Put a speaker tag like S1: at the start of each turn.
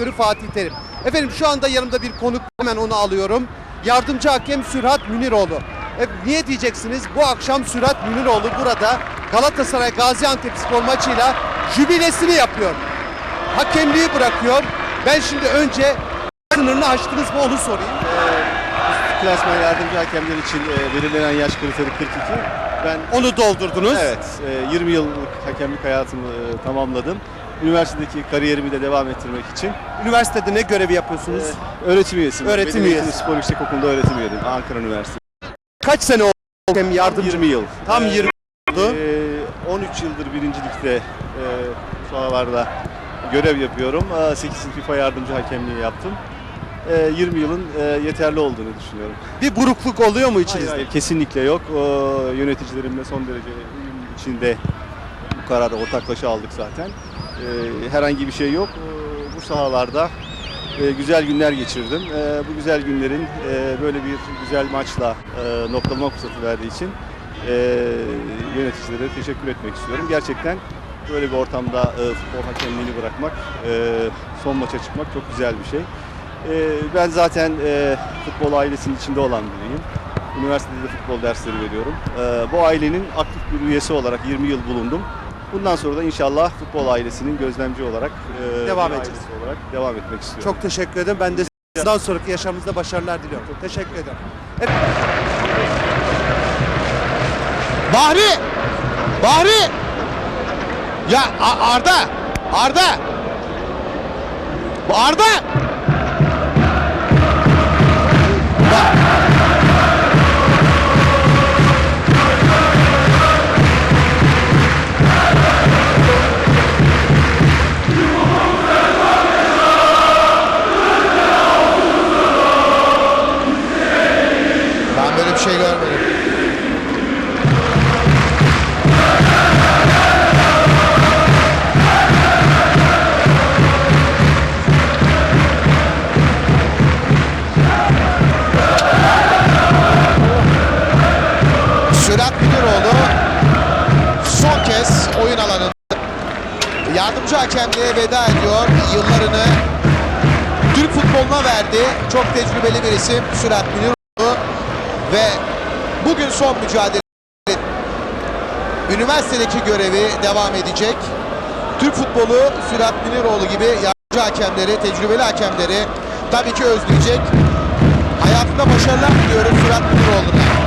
S1: Direktörü Fatih Terim. Efendim şu anda yanımda bir konuk hemen onu alıyorum. Yardımcı hakem Sürat Müniroğlu. E, niye diyeceksiniz? Bu akşam Sürat Müniroğlu burada Galatasaray Gaziantep spor maçıyla jübilesini yapıyor. Hakemliği bırakıyor. Ben şimdi önce sınırını aştınız mı onu sorayım.
S2: Klasman yardımcı hakemler için e, belirlenen yaş kriteri 42. Ben
S1: Onu doldurdunuz.
S2: evet e, 20 yıllık hakemlik hayatımı e, tamamladım. Üniversitedeki kariyerimi de devam ettirmek için
S1: Üniversitede ne görevi yapıyorsunuz?
S2: e, öğretim üyesiyim.
S1: Öğretim
S2: Benim
S1: üyesi.
S2: Spor Yüksek Okulu'nda öğretim üyeydim. Ankara Üniversitesi.
S1: Kaç sene oldu hakem yardımcı?
S2: 20 yıl.
S1: Tam
S2: E,
S1: 20 oldu.
S2: e, 13 yıldır birincilikte e, bu sahalarda görev yapıyorum. E, 8 yıl FIFA yardımcı hakemliği yaptım. E, 20 yılın yeterli olduğunu düşünüyorum.
S1: Bir burukluk oluyor mu
S2: Hayır,
S1: içinizde?
S2: hayır, kesinlikle yok. O, yöneticilerimle son derece içinde bu kararı ortaklaşa aldık zaten. Ee, herhangi bir şey yok. Ee, bu sahalarda e, güzel günler geçirdim. Ee, bu güzel günlerin e, böyle bir güzel maçla e, noktalama fırsatı verdiği için yöneticilere teşekkür etmek istiyorum. Gerçekten böyle bir ortamda futbol hakemliğini bırakmak, son maça çıkmak çok güzel bir şey. Ben zaten futbol ailesinin içinde olan biriyim. Üniversitede de futbol dersleri veriyorum. Bu ailenin aktif bir üyesi olarak 20 yıl bulundum. Bundan sonra da inşallah futbol ailesinin gözlemci olarak e,
S1: Devam
S2: bir
S1: edeceğiz.
S2: ailesi olarak devam etmek istiyorum.
S1: Çok teşekkür ederim. Ben de sizden sonraki yaşamınızda başarılar diliyorum. Teşekkür ederim.
S3: Bahri! Bahri! Ya A- Arda! Arda! Bu Arda! Şey görmedim. Sürat Müdüroğlu son kez oyun alanında yardımcı hakemliğe veda ediyor. Yıllarını Türk futboluna verdi. Çok tecrübeli bir isim Sürat Müdüroğlu ve bugün son mücadele üniversitedeki görevi devam edecek. Türk futbolu Sürat Müniroğlu gibi yardımcı hakemleri, tecrübeli hakemleri tabii ki özleyecek. Hayatında başarılar diliyorum Sürat Müniroğlu'na.